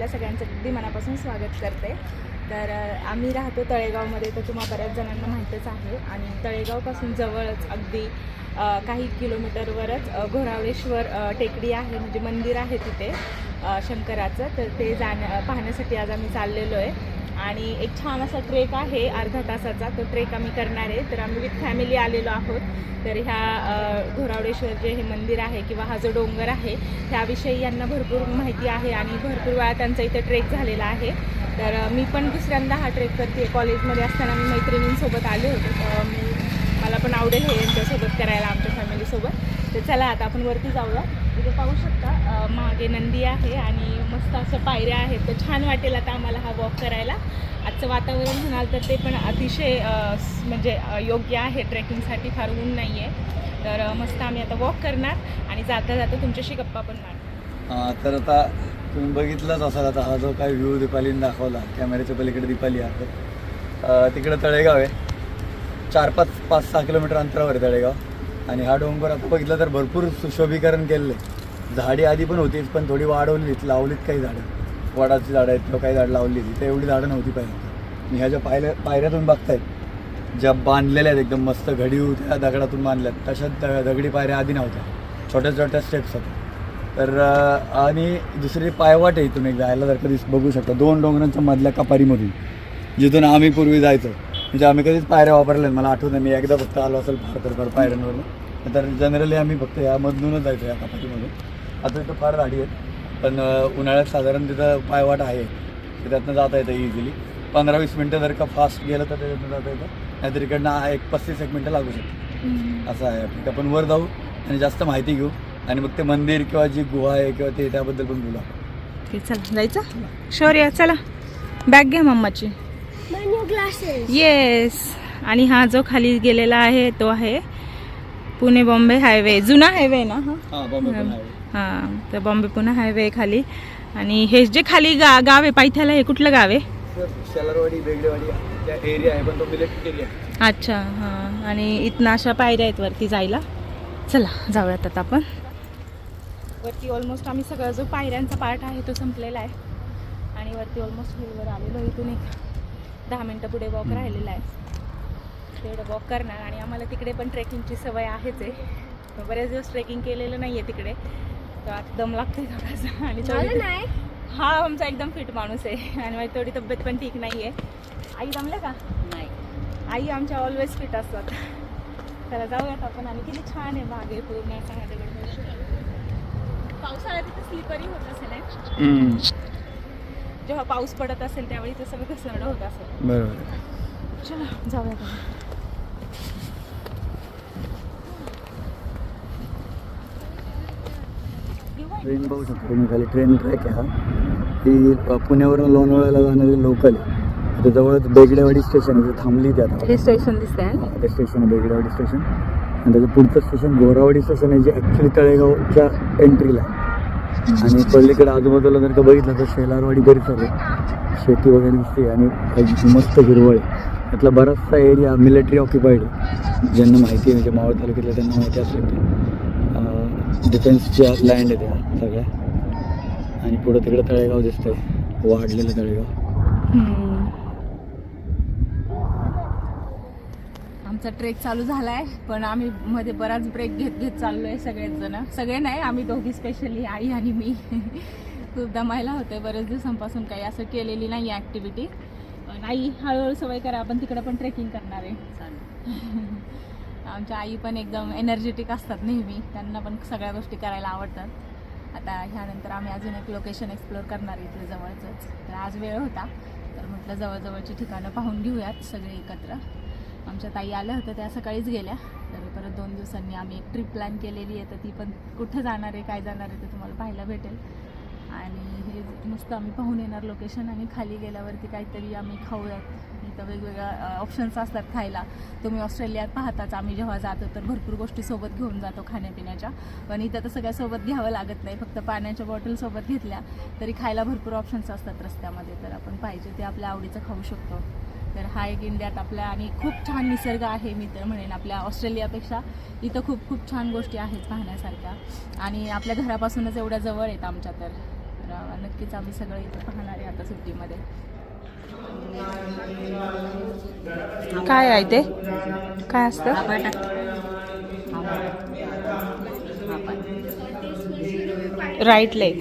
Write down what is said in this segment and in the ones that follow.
आपल्या सगळ्यांचं अगदी मनापासून स्वागत करते. तर आम्ही राहतो तळेगावमध्ये तर तुम्हा बऱ्याच जणांना माहीतच आहे. आणि तळेगावपासून जवळच अगदी काही किलोमीटरवरच अ, घोरावळेश्वर टेकडी आहे. म्हणजे मंदिर आहे तिथे शंकराचं. तर ते जाण्या पाहण्यासाठी आज आम्ही चाललेलो आहे. आणि एक छान असा ट्रेक आहे अर्धा तासाचा. तो ट्रेक आम्ही करणार आहे. तर आम्ही विथ फॅमिली आलेलो आहोत. तर ह्या घोरावडेश्वर जे हे मंदिर आहे किंवा हा जो डोंगर आहे त्याविषयी यांना भरपूर माहिती आहे आणि भरपूर वेळा त्यांचा इथे ट्रेक झालेला आहे. तर मी पण दुसऱ्यांदा हा ट्रेक करते कॉलेजमध्ये असताना मी मैत्रिणींसोबत आले होते. तर मी मला पण आवडेल हे यांच्यासोबत करायला आमच्या फॅमिलीसोबत. तर चला आता आपण वरती जाऊया. तिथे पाहू शकता मागे नंदी आहे आणि मस्त असं पायऱ्या आहेत. तर छान वाटेल आता आम्हाला हा वॉक करायला. आजचं वातावरण म्हणाल तर ते पण अतिशय म्हणजे योग्य आहे. ट्रेकिंगसाठी फार ऊन नाही आहे तर मस्त आम्ही आता वॉक करणार आणि जाता जाता तुमच्याशी गप्पा पण मारणार. तर आता तुम्ही बघितलंच असाल आता हा जो काही व्ह्यू दीपालीने दाखवला कॅमेऱ्याच्या पलीकडे दीपाली आहे. तिकडं तळेगाव आहे. चार पाच पाच सहा किलोमीटर अंतरावर आहे तळेगाव. आणि हा डोंगर आता बघितलं तर भरपूर सुशोभीकरण केलेलं आहे. झाडी आधी पण होतीच पण थोडी वाढवलीत लावलीत काही झाडं. वडाची झाडं आहेत किंवा काही झाडं लावली तिथे एवढी झाडं नव्हती पाहिजे आणि ह्या ज्या पायऱ्या पायऱ्या तुम्ही बघतायत ज्या बांधलेल्या आहेत एकदम मस्त घडीव त्या दगडातून बांधल्यात तशाच द- दगडी पायऱ्या आधी नव्हत्या. छोट्या छोट्या स्टेप्स होत्या. तर आणि दुसरी पायवाट आहे तुम्ही जायला जर कधी बघू शकता. दोन डोंगरांच्या मधल्या कपारीमधून जिथून आम्ही पूर्वी जायचो. म्हणजे आम्ही कधीच पायऱ्या वापरल्या मला आठवत नाही. मी एकदा फक्त आलो असेल फार तर फार पायऱ्यांवरून. तर जनरली आम्ही फक्त यामधूनच जायचो या कपारीमधून आता इथं फार गाडी आहेत पण उन्हाळ्यात साधारण तिथं पायवाट आहे. तर त्यातनं जाता येतं इझिली पंधरा वीस मिनटं जर का फास्ट गेलं तर त्याच्यातनं जाता येतं. नाहीतर इकडनं एक पस्तीस एक मिनटं लागू शकतं. असं आहे. आपलं आपण वर जाऊ आणि जास्त माहिती घेऊ. आणि मग ते मंदिर किंवा जी गुहा आहे किंवा ते त्याबद्दल पण बोलू आपण. ठीक चला. जायचं? शौर्य चला. बॅग घ्या मम्माची. येस आणि हा जो खाली गेलेला आहे तो आहे पुणे बॉम्बे हायवे जुना हायवे ना हा? हां तर बॉम्बे पुणे हायवे खाली. आणि हे जे खाली गा गाव आहे पायथ्याला हे कुठलं गाव आहे? अच्छा हां. आणि इथनं अशा पायऱ्या आहेत वरती जायला. चला जाऊयात आता आपण. वरती ऑलमोस्ट आम्ही सगळा जो पायऱ्यांचा पार्ट आहे तो संपलेला आहे. आणि वरती ऑलमोस्ट हिलवर आलेलो इथून एक दहा मिनटं पुढे वॉक राहिलेला आहे. तेवढं वॉक करणार आणि आम्हाला तिकडे पण ट्रेकिंगची सवय आहेच आहे. बरेच दिवस ट्रेकिंग केलेलं नाही आहे तिकडे. तर आता दम लागतोय थोडासा आणि थोडी हा आमचा एकदम फिट माणूस आहे. आणि माझी थोडी तब्येत पण ठीक नाही आहे आई जमलं का? नाही. आई आमच्या ऑलवेज फिट असतात. त्याला जाऊयात आपण. आणि किती छान आहे मागे पूर्ण. पावसाळ्यात तिथे स्लिपरी होत असेल जेव्हा पाऊस पडत असेल त्यावेळी ते सगळं घसरणं होत असेल. बरोबर. चला जाऊयात आपण. ट्रेन पाहू शकतो. तुम्ही खाली ट्रेन ट्रॅक आहे हा. ती पुण्यावरून लोणावळ्याला जाणारी लोकल आहे. आता जवळच बेगडेवाडी स्टेशन आहे. थांबली ती आता. हे स्टेशन दिसतंय. हा, ते स्टेशन आहे बेगडेवाडी स्टेशन आणि त्याचं पुढचं स्टेशन गोरावाडी स्टेशन आहे जे ॲक्च्युली तळेगावच्या एंट्रीला आहे. आणि पलीकडे आजूबाजूला जर का बघितलं तर शेलारवाडी परिसर आहे. शेती वगैरे दिसते आणि एक मस्त हिरवळ आहे. त्यातला बराचसा एरिया मिलिटरी ऑक्युपाईड आहे. ज्यांना माहिती आहे म्हणजे मावळ तालुक्यातल्या त्यांना माहिती असेल डिफेन्सच्या लँड आहे त्या सगळ्या. आणि पुढं तिकडं तळेगाव दिसतंय. वाढलेलं तळेगाव. आमचा ट्रेक चालू झालाय पण आम्ही मध्ये बराच ब्रेक घेत घेत चाललोय सगळेच जण. सगळे नाही आम्ही दोघी स्पेशली आई आणि मी. खूप दमायला होते बरेच दिवसांपासून काही असं केलेली नाही ॲक्टिव्हिटी पण आई हळूहळू सवय करा आपण तिकडं पण ट्रेकिंग करणार आहे. आमच्या आई पण एकदम एनर्जेटिक असतात नेहमी. त्यांना पण सगळ्या गोष्टी करायला आवडतात. आता ह्यानंतर आम्ही अजून एक लोकेशन एक्सप्लोअर करणार आहे इथलं जवळचंच तर आज वेळ होता. तर म्हटलं जवळजवळची ठिकाणं पाहून घेऊयात सगळे एकत्र. आमच्या ताई आल्या होत्या त्या सकाळीच गेल्या. तर परत दोन दिवसांनी आम्ही एक ट्रिप प्लॅन केलेली आहे. तर ती पण कुठं जाणार आहे काय जाणार आहे ते तुम्हाला पाहायला भेटेल. आणि हे नुसतं आम्ही पाहून येणार लोकेशन आणि खाली गेल्यावरती काहीतरी आम्ही खाऊयात. इथं वेगवेगळ्या ऑप्शन्स असतात खायला. तुम्ही ऑस्ट्रेलियात पाहताच आम्ही जेव्हा जातो तर भरपूर गोष्टी सोबत घेऊन जातो खाण्यापिण्याच्या. पण इथं तर सगळ्या सोबत घ्यावं लागत नाही फक्त पाण्याच्या बॉटल सोबत घेतल्या तरी खायला भरपूर ऑप्शन्स असतात रस्त्यामध्ये. तर आपण पाहिजे ते आपल्या आवडीचं खाऊ शकतो. तर हा एक इंडियात आपल्या आणि खूप छान निसर्ग आहे मी तर म्हणेन. आपल्या ऑस्ट्रेलियापेक्षा इथं खूप खूप छान गोष्टी आहेत पाहण्यासारख्या. आणि आपल्या घरापासूनच एवढ्या जवळ आहेत आमच्या तर नक्कीच आम्ही सगळं इथं पाहणार आहे आता सुट्टीमध्ये. काय आहे ते? काय असतं? राईट लेग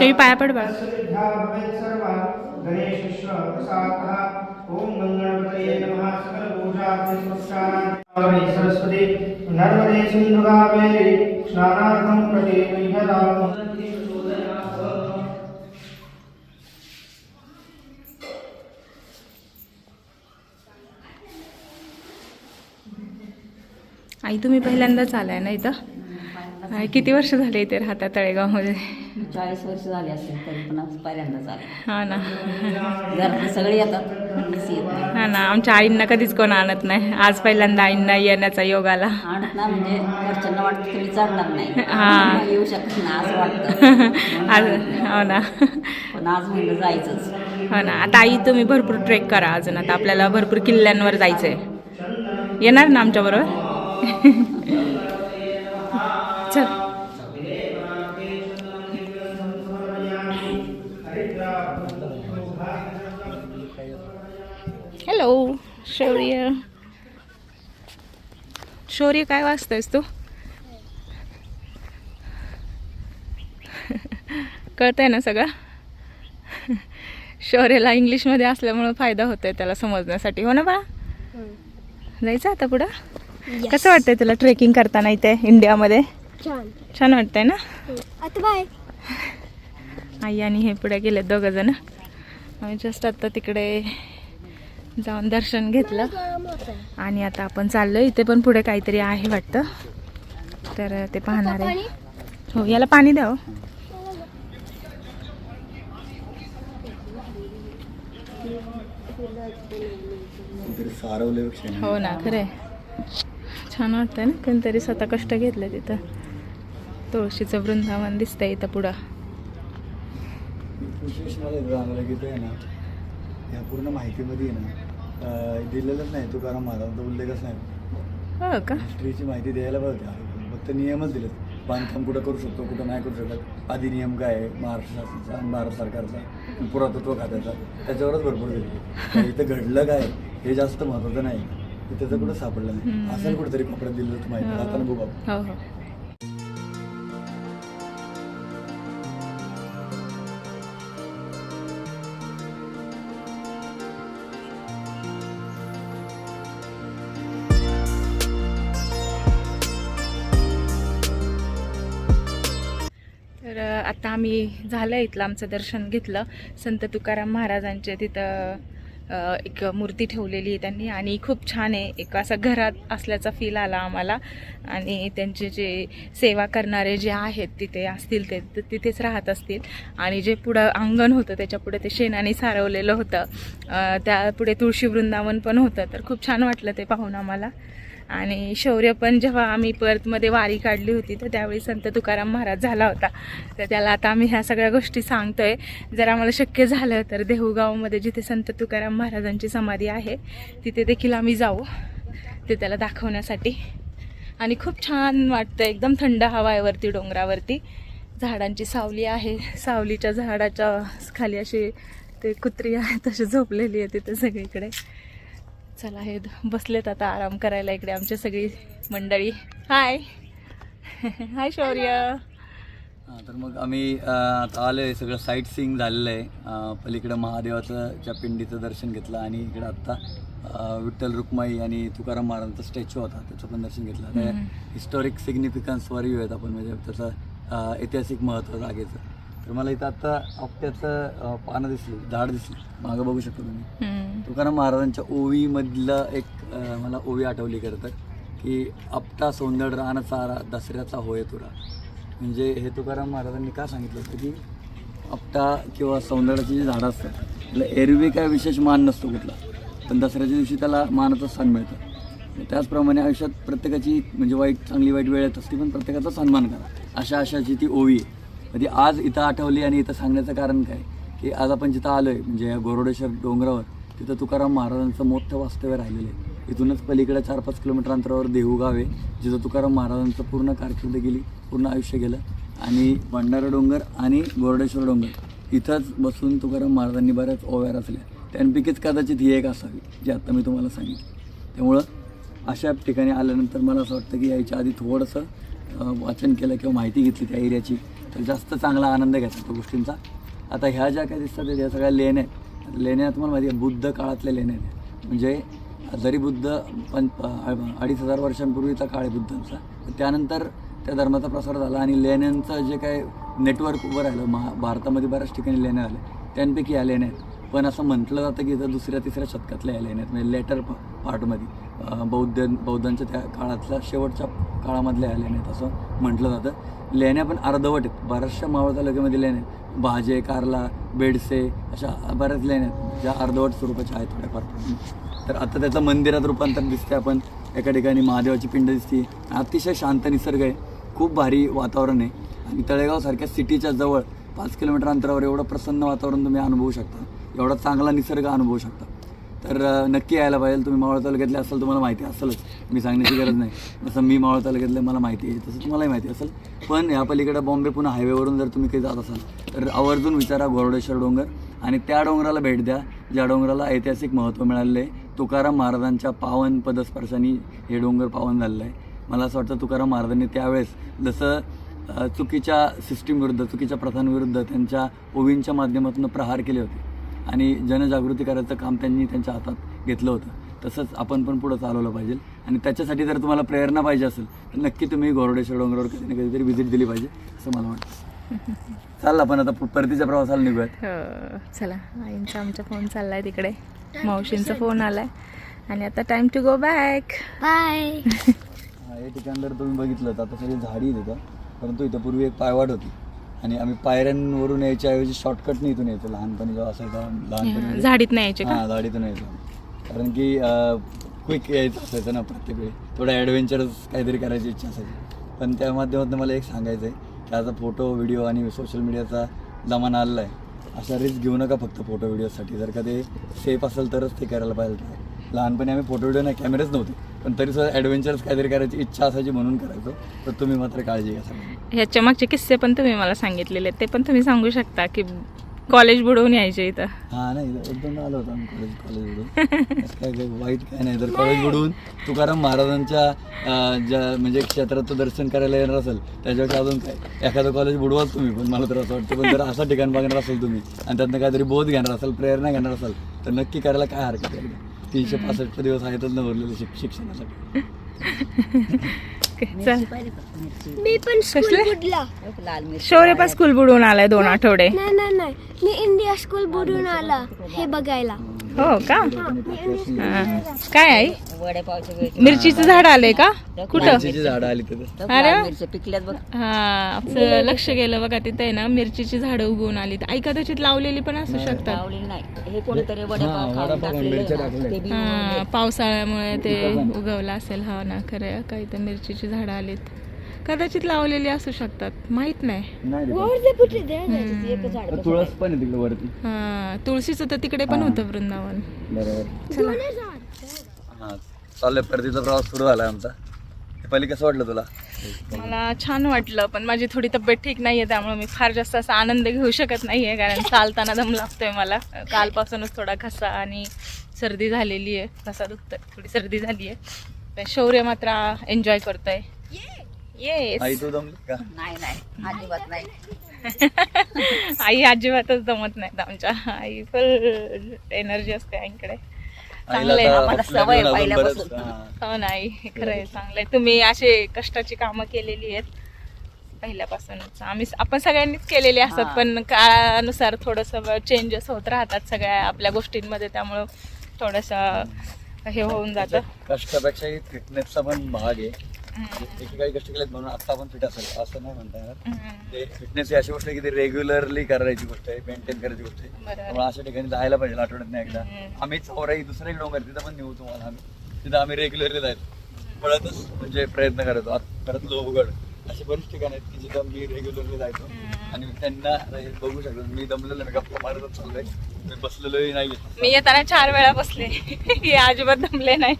शेळी पाया पड बाळा. सरस्वती नर्मदे प्रति आई तुम्ही पहिल्यांदाच आलाय ना इथं किती वर्ष झाले इथे राहता तळेगावमध्ये चाळीस वर्ष झाली असेल तरी पण आज पहिल्यांदाच आले. हा ना. घरातले सगळे येतात मीच येत नाही. हा ना आमच्या आईंना कधीच कोण आणत नाही. आज पहिल्यांदा आईंना येण्याचा योग आला आणत ना म्हणजे घरच्यांना वाटतं चढणार नाही. हा. मग येऊ शकत नाही असं वाटतं. आज नाही. हो ना. पण आज म्हणलं जायचंच. हो ना. आता आई तुम्ही भरपूर ट्रेक करा अजून. आता आपल्याला भरपूर किल्ल्यांवर जायचंय. येणार ना आमच्या हॅलो शौर्य. शौर्य काय वाचतोयस तू? कळतंय ना सगळं? शौर्याला इंग्लिशमध्ये असल्यामुळं फायदा होतोय त्याला समजण्यासाठी. हो ना बा जायचं आता पुढं? कसं वाटतंय तुला ट्रेकिंग करताना इथे इंडियामध्ये? छान. छान वाटतंय ना? आता बाय आई आणि हे पुढे गेले दोघं जण. आम्ही जस्ट आता तिकडे जाऊन दर्शन घेतलं. आणि आता आपण चाललो इथे पण पुढे काहीतरी आहे वाटतं. तर ते पाहणार आहे. हो याला पाणी द्या हो. हो ना खरंय. छान वाटतंय ना? कोणतरी स्वतः कष्ट घेतलं तिथं. तुळशीचं वृंदावन दिसतंय इथं पुढं. विशेष मला इथं जाणवलं की ते आहे ना या पूर्ण माहितीमध्ये ना दिलेलंच नाही तुकाराम महाराजांचा उल्लेखच नाही. हो का? हिस्ट्रीची माहिती द्यायला पाहिजे. फक्त नियमच दिलेत. बांधकाम कुठं करू शकतो कुठं नाही करू शकत. आधी नियम काय आहे? महाराष्ट्र शासनाचा आणि भारत सरकारचा पुरातत्व खात्याचा. त्याच्यावरच भरपूर दिले इथं घडलं काय? हे जास्त महत्त्वाचं नाही. त्याचं कुठं सापडलं नाही. असेल कुठेतरी कोपऱ्यात दिलेलं तर माहिती आता बघू आम्ही झालं इथलं आमचं दर्शन घेतलं. संत तुकाराम महाराजांचे तिथं एक मूर्ती ठेवलेली आहे त्यांनी आणि खूप छान आहे. एक असा घरात असल्याचा फील आला आम्हाला. आणि त्यांचे जे सेवा करणारे जे आहेत तिथे असतील ते तिथेच राहत असतील. आणि जे पुढं अंगण होतं त्याच्यापुढे ते शेणाने सारवलेलं होतं. त्यापुढे त्या पुढे तुळशी वृंदावन पण होतं. तर खूप छान वाटलं ते पाहून आम्हाला. आणि शौर्य पण जेव्हा आम्ही पर्थमध्ये वारी काढली होती तर त्यावेळी संत तुकाराम महाराज झाला होता. तर त्याला आता आम्ही ह्या सगळ्या गोष्टी सांगतोय. जर आम्हाला शक्य झालं तर देहूगावमध्ये जिथे संत तुकाराम महाराजांची समाधी आहे तिथे देखील आम्ही जाऊ. ते त्याला दाखवण्यासाठी. आणि खूप छान वाटतं एकदम थंड हवा आहे वरती डोंगरावरती. झाडांची सावली आहे. सावलीच्या झाडाच्या खाली अशी ते कुत्री आहे तशी झोपलेली आहे तिथे सगळीकडे. चला हे बसलेत आता आराम करायला इकडे आमची सगळी मंडळी. हाय हाय शौर्य. तर मग आम्ही आता आलो आहे सगळं साईट सीइंग झालेलं आहे. पलीकडं महादेवाचं च्या पिंडीचं दर्शन घेतलं आणि इकडं आत्ता विठ्ठल रुक्माई आणि तुकाराम महाराजांचा स्टॅच्यू होता. त्याचं पण दर्शन घेतलं. आता हम्म. हिस्टॉरिक सिग्निफिकन्सवर येऊ आहेत आपण. म्हणजे त्याचं ऐतिहासिक महत्त्व जागेचं. तर मला इथं आत्ता आपट्याचं पानं दिसली झाड दिसली. मागं बघू शकतो तुम्ही. तुकाराम महाराजांच्या ओवीमधलं एक अं, मला ओवी आठवली खरं तर की आपटा सौंदड रान चारा दसऱ्याचा होय तुरा. म्हणजे हे तुकाराम महाराजांनी का सांगितलं होतं की आपटा किंवा सौंदर्याची जी झाडं असतात त्याला एरवी काय विशेष मान नसतो कुठला. पण दसऱ्याच्या दिवशी त्याला मानाचं स्थान मिळतं. त्याचप्रमाणे आयुष्यात प्रत्येकाची म्हणजे वाईट चांगली वाईट वेळ येत असते पण प्रत्येकाचा सन्मान करा. अशा अशाची ती ओवी आहे. म्हणजे आज इथं आठवली आणि इथं सांगण्याचं कारण काय? की आज आपण जिथं आलो आहे म्हणजे या गोरोडेश्वर डोंगरावर तिथं तुकाराम महाराजांचं मोठं वास्तव्य राहिलेलं आहे. इथूनच पलीकडे चार पाच किलोमीटर अंतरावर देहू गाव आहे जिथं तुकाराम महाराजांचं पूर्ण कारकीर्द गेली पूर्ण आयुष्य गेलं. आणि भंडारा डोंगर आणि गोरडेश्वर डोंगर इथंच बसून तुकाराम महाराजांनी बऱ्याच ओव्या रचल्या. त्यांपैकीच कदाचित ही एक असावी जी आत्ता मी तुम्हाला सांगितली. त्यामुळं अशा ठिकाणी आल्यानंतर मला असं वाटतं की यायच्या आधी थोडंसं वाचन केलं किंवा माहिती घेतली त्या एरियाची. तर जास्त चांगला आनंद घेतात त्या गोष्टींचा. आता ह्या ज्या काही दिसतात त्या सगळ्या लेण्या आहेत. लेण्या तुम्हाला माहिती आहे बुद्ध काळातल्या लेण्या आहेत. म्हणजे जरी बुद्ध पण अडीच हजार वर्षांपूर्वीचा काळ आहे बुद्धांचा त्यानंतर त्या धर्माचा प्रसार झाला आणि लेण्यांचं जे काय नेटवर्क उभं राहिलं महा भारतामध्ये बऱ्याच ठिकाणी लेण्या आल्या. त्यांपैकी या लेण्या आहेत. पण असं म्हटलं जातं की इथं दुसऱ्या तिसऱ्या शतकातल्या या लेण्यात म्हणजे लेटर पार्टमध्ये बौद्ध बौद्धांच्या त्या काळातल्या शेवटच्या काळामधल्या या लेण्या आहेत असं म्हटलं जातं. लेण्या पण अर्धवट आहेत. बऱ्याचशा मावळ तालुक्यामध्ये लेण्या भाजे कारला बेडसे अशा बऱ्याच लेण्या आहेत ज्या अर्धवट स्वरूपाच्या आहेत थोड्याफार. तर आता त्याचं मंदिरात रूपांतर दिसते आपण. एका ठिकाणी महादेवाची पिंड दिसते. अतिशय शांत निसर्ग आहे. खूप भारी वातावरण आहे. आणि तळेगावसारख्या सिटीच्या जवळ पाच किलोमीटर अंतरावर एवढं प्रसन्न वातावरण तुम्ही अनुभवू शकता. एवढा चांगला निसर्ग अनुभवू शकता. तर नक्की यायला पाहिजे. तुम्ही मावळ तालुक्यातले असाल तुम्हाला माहिती असेलच. मी सांगण्याची गरज नाही. जसं मी मावळ तालुक्यातले मला माहिती आहे. तसं तुम्हालाही माहिती असेल. पण या पलीकडे बॉम्बे पुन्हा हायवेवरून जर तुम्ही काही जात असाल तर आवर्जून विचारा घोरडेश्वर डोंगर आणि त्या डोंगराला भेट द्या ज्या डोंगराला ऐतिहासिक महत्त्व मिळालेलं आहे. तुकाराम महाराजांच्या पावन पदस्पर्शाने हे डोंगर पावन झालेलं आहे. मला असं वाटतं तुकाराम महाराजांनी त्यावेळेस जसं चुकीच्या सिस्टीमविरुद्ध चुकीच्या प्रथांविरुद्ध त्यांच्या ओवींच्या माध्यमातून प्रहार केले होते. आणि जनजागृती करायचं काम त्यांनी त्यांच्या हातात घेतलं होतं. तसंच आपण पण पुढं चालवलं पाहिजे. आणि त्याच्यासाठी जर तुम्हाला प्रेरणा पाहिजे असेल तर नक्की तुम्ही गोरडेश्वर डोंगरावर कधी ना कधीतरी व्हिजिट दिली पाहिजे असं मला वाटतं. चाललं आपण आता परतीच्या प्रवासाला निघूयात. हो चला. आईंचा आमचा फोन चाललाय तिकडे. मावशींचा फोन आलाय. आणि आता time to go back Bye. हा, ठिकाण जर तुम्ही बघितलं तर आता सगळी झाडी इथं. परंतु इथं पूर्वी एक पायवाट होती. आणि आम्ही पायऱ्यांवरून यायच्या ऐवजी शॉर्टकटने इथून यायचो लहानपणी जेव्हा असायचा लहानपणी झाडीत नाही यायचे हां झाडीतून यायचो. कारण की क्विक यायचं असायचं ना प्रत्येक वेळी. थोडं ॲडव्हेंचरस काहीतरी करायची इच्छा असायची. पण त्या माध्यमातून मला एक सांगायचं आहे की आता फोटो व्हिडिओ आणि सोशल मीडियाचा जमाना आलेला आहे. अशा रिस्क घेऊ नका फक्त फोटो व्हिडिओसाठी जर का ते सेफ असेल तरच ते करायला पाहिजे. लहानपणी आम्ही फोटो व्हिडिओ नाही कॅमेरेच नव्हते. पण तरी सुद्धा ॲडव्हेंचरस काहीतरी करायची इच्छा असायची म्हणून करायचो. तर तुम्ही मात्र काळजी घ्या ह्याच्या मागचे किस्से पण तुम्ही मला सांगितलेले ते पण तुम्ही सांगू शकता की कॉलेज बुडवून यायचे इथं. हा नाही एकदम आलो होतो आम्ही कॉलेज कॉलेज बुडून काय काय वाईट काय नाही. तर कॉलेज बुडवून तुकाराम महाराजांच्या ज्या म्हणजे क्षेत्राचं दर्शन करायला येणार असेल त्याच्यापेक्षा अजून काय? एखादं कॉलेज बुडवाल तुम्ही पण मला तर असं वाटतं पण जर असं ठिकाण बघणार असेल तुम्ही आणि त्यातनं काहीतरी बोध घेणार असाल प्रेरणा घेणार असाल तर नक्की करायला काय हरकत आहे? तीनशे पासष्ट दिवस आहेतच ना भरलेले शिक शिक्षणासाठी. चल. मी पण स्कूल कसले? बुडला. लाल मिरची शौर्य पण स्कूल बुडवून आलाय दोन आठवडे. नाही नाही नाही. मी इंडिया स्कूल बुडून आला. हे बघायला. हो का? हा. काय आई? वडेपावच्या मिरचीचं झाड आलंय का? कुठं? मिरचीची झाडं आली तिथं. अरे वा. मिरच्या पिकल्यात बघ. हा आपलं लक्ष गेलं बघा तिथे आहे ना मिरचीची झाडं उगवून आली. आई कदाचित लावलेली पण असू शकतात. नाही. हे कोणतरी वडेपाव हा, खाऊन वडापाव खाऊन मिरच्या टाकलेलं. टाकल्या. ना, ते बी हा, पावसाळ्यामुळे ते उगवलं असेल. हा ना खरं काही तर मिरचीची झाडं आलीत. कदाचित लावलेली असू शकतात. माहीत नाही. रे. झाड तुळस पण आहे तिकडे वरती. हा तुळशीचं तर तिकडे पण होतं वृंदावन. बरोबर. हा चाललंय परतीचा प्रवास सुरू झालाय आमचा. पहिली कसं वाटलं तुला? मला छान वाटलं पण माझी थोडी तब्येत ठीक नाहीये त्यामुळे मी फार जास्त असा आनंद घेऊ शकत नाहीये कारण चालताना दम लागतोय मला. कालपासूनच थोडा घसा आणि सर्दी झालेली आहे घसा दुखतोय थोडी सर्दी झाली आहे पण शौर्य मात्र एन्जॉय करतोय. येस आई तू जमली का? नाही नाही. अजिबात नाही. आई अजिबातच जमत नाहीत आमच्या. आई फुल एनर्जी असते आईकडे. आईला चांगलंय आता आम्हाला आपल्या सवय पहिल्यापासून. बरंच, हा. हो नाही खरं आहे चांगलंय तुम्ही असे कष्टाची कामं केलेली आहेत पहिल्यापासूनच. आम्ही आपण सगळ्यांनीच केलेली असतात हा. पण काळानुसार थोडंसं चेंजेस होत राहतात सगळ्या आपल्या गोष्टींमध्ये त्यामुळं थोडंसं हे होऊन जातं. कष्टापेक्षाही फिटनेसचा पण भाग आहे. म्हणजे एकेकाळी कष्ट केलेत म्हणून आता आपण फिट असेल असं नाही म्हणता येणार. ते फिटनेस ही अशी गोष्ट आहे की ती रेग्युलरली करायची गोष्ट आहे मेंटेन करायची गोष्ट आहे. त्यामुळे अशा ठिकाणी जायला पाहिजे आठवड्यात नाही एकदा. आम्ही चौराई दुसरा एक डोंगर तिथं पण नेऊ तुम्हाला आम्ही. तिथं आम्ही रेग्युलरली जायचो. पळतच म्हणजे प्रयत्न करायचो. आत- परत लोहगड असे बरेच ठिकाण आहेत की जिथं मी रेग्युलरली जायचो. आणि त्यांना हे बघू शकतो. मी दमलेलो मी गप्पा मारतच चाललोय. मी बसलेलोही नाही मी येताना चार वेळा बसले. हे अजिबात दमले नाही.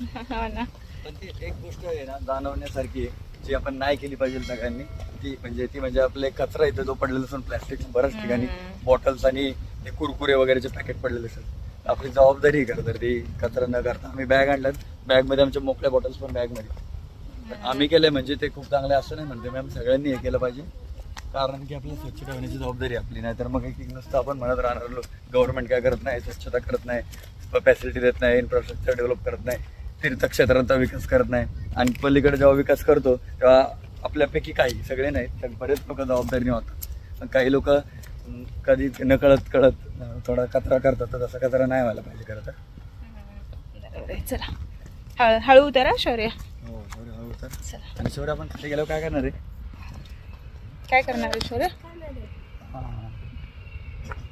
हो ना. पण ती एक गोष्ट आहे ना जाणवण्यासारखी आहे जी आपण नाही केली पाहिजे सगळ्यांनी ती म्हणजे ती म्हणजे आपले कचरा इथं जो पडलेला असून प्लॅस्टिक बऱ्याच ठिकाणी. बॉटल्स आणि ते कुरकुरे वगैरेचे पॅकेट पडलेले असतात. आपली जबाबदारी खरं तर ती कचरा न करता. आम्ही बॅग आणल्यात बॅगमध्ये आमच्या मोकळ्या बॉटल्स पण बॅगमध्ये आम्ही केलंय म्हणजे ते खूप चांगलं असं नाही म्हणते मॅम सगळ्यांनी हे केलं पाहिजे. कारण की आपल्याला स्वच्छ ठेवण्याची जबाबदारी आपली. नाहीतर मग एक एक नुसतं आपण म्हणत राहणार गव्हर्नमेंट काय करत नाही स्वच्छता करत नाही फॅसिलिटी देत नाही इन्फ्रास्ट्रक्चर डेव्हलप करत नाही. तीर्थक्षेत्रांचा विकास करत नाही. आणि पलीकडे जेव्हा विकास करतो तेव्हा आपल्यापैकी काही सगळे नाहीत तर बरेच लोक जबाबदारीने होतात पण काही लोक कधी न कळत थोडा कचरा करतात तर तसा कचरा नाही व्हायला पाहिजे खरं तर. चला. हळू हळू उतरा शौर्य. हो शौर्य हळू तर चला. आणि शौर्य आपण खाली गेल्यावर काय करणार आहे? काय करणार आहे शौर्य?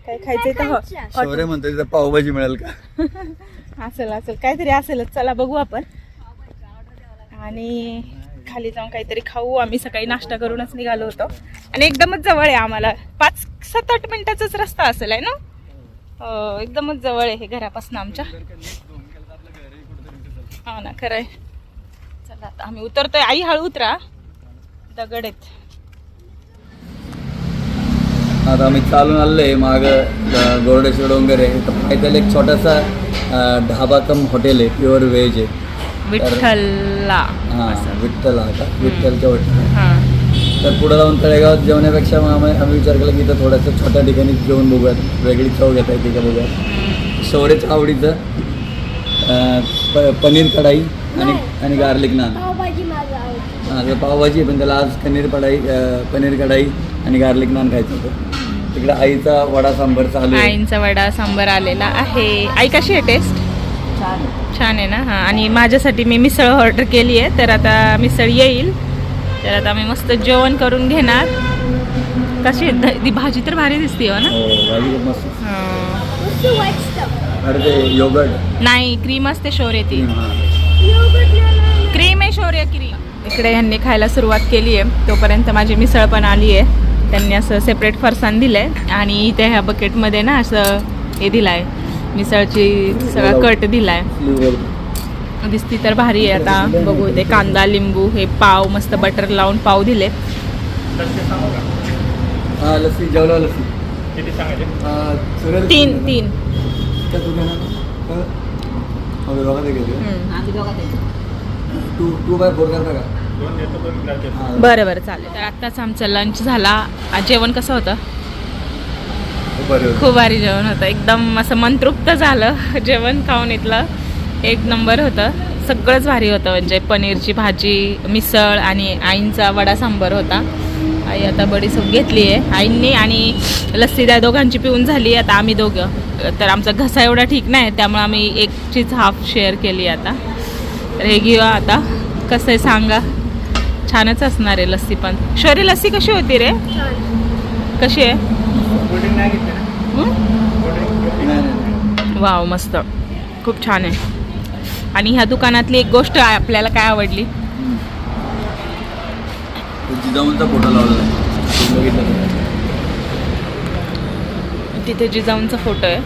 काय खायचंय तर हो- शौर्य म्हणतो तिथं पावभाजी मिळेल का? असेल असेल. काहीतरी असेलच चला बघू आपण. आणि खाली जाऊन काहीतरी खाऊ. आम्ही सकाळी नाश्ता करूनच निघालो होतो. आणि एकदमच जवळ आहे आम्हाला. पाच सात आठ मिनिटाचाच रस्ता असेल आहे ना? हो एकदमच जवळ आहे हे घरापासून आमच्या. हा ना खरं आहे. चला आता आम्ही उतरतोय. आई हळू उतरा. दगड आहेत. आता आम्ही चालून आलेलो आहे माग गोरडेश्वर डोंगर आहे. तर पायथ्याला एक छोटासा ढाबा कम हॉटेल आहे प्युअर व्हेज आहे. विठ्ठलला हां विठ्ठल हा का विठ्ठलच्या हॉटेल हा. तर पुढे जाऊन तळेगावात जेवण्यापेक्षा मग आम्ही आम्ही विचार केला की इथं थोडंसं छोट्या ठिकाणी जेवण बघूयात वेगळी चव घेता येते का बघूयात. शौर्यच्या आवडीचं प पनीर कढाई आणि आणि गार्लिक नान. हां तर पावभाजी पण त्याला आज पनीर पडाई अं, पनीर कढाई आणि गार्लिक नान खायचं होतं. तिकडे आईचा वडा सांबर चालू आहे. आईंचा वडा सांबर आलेला आहे. आई कशी आहे टेस्ट छान छान आहे ना? हां आणि माझ्यासाठी मी मिसळ ऑर्डर केली आहे तर आता मिसळ येईल. तर आता मी मस्त जेवण करून घेणार. कशी आहे? द- ती भाजी तर भारी दिसते हो ना? हो हां. योगर्ट नाही क्रीम असते शौर्य ती. क्रीम आहे शौर्य क्रीम इकडे यांनी खायला सुरुवात केली आहे. तोपर्यंत माझी मिसळ पण आली आहे. त्यांनी असं सेपरेट फरसाण दिलं आहे आणि इथे ह्या बकेटमध्ये ना असं हे दिलं आहे मिसळची सगळा कट दिला आहे दिसती तर भारी आहे आता. बघू ते कांदा लिंबू हे पाव मस्त बटर लावून पाव दिले. लस्सी जेवला लस्सी किती सांगायचे? तीन तीन. टू टू बाय फोर करता का. बरं बरं चालेल. तर आत्ताच आमचं लंच झाला. जेवण कसं होतं? खूप भारी होतं. खूप भारी जेवण होतं. एकदम असं मनतृप्त झालं. जेवण खाऊन इथलं एक नंबर होतं. सगळंच भारी होतं. म्हणजे पनीरची भाजी मिसळ आणि आईंचा वडा सांबर होता. आई आता बडीसोप घेतली आहे. आईंनी आणि लस्सी त्या दोघांची पिऊन झाली आता आम्ही दोघं. तर आमचा घसा एवढा ठीक नाही. त्यामुळे आम्ही एकचीच हाफ शेअर केली आता. तर हे घेऊया आता. कसं आहे सांगा. छानच असणार आहे लस्सी पण. शौर्य लस्सी कशी होती रे? कशी आहे. वाव मस्त. खूप छान आहे. आणि ह्या दुकानातली एक गोष्ट आपल्याला काय आवडली? जिजाऊंचा फोटो? तिथे जिजाऊंचा फोटो आहे.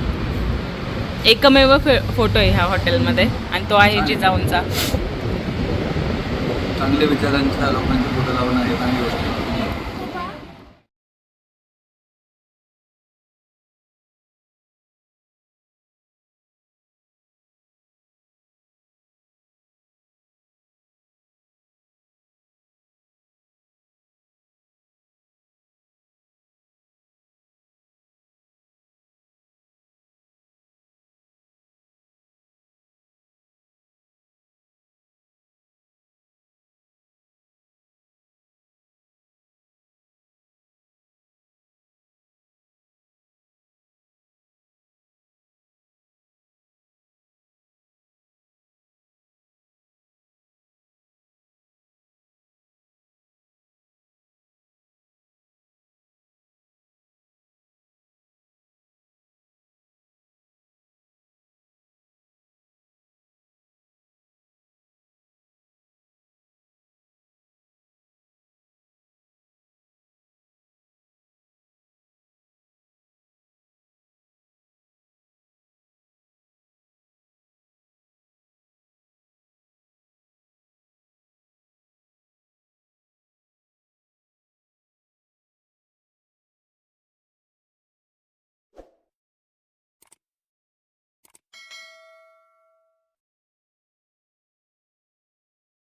एकमेव फोटो आहे ह्या हॉटेलमध्ये आणि तो आहे. जिजाऊंचा. चांगल्या विचारांच्या लोकांची फोटो लावणं हे चांगली गोष्ट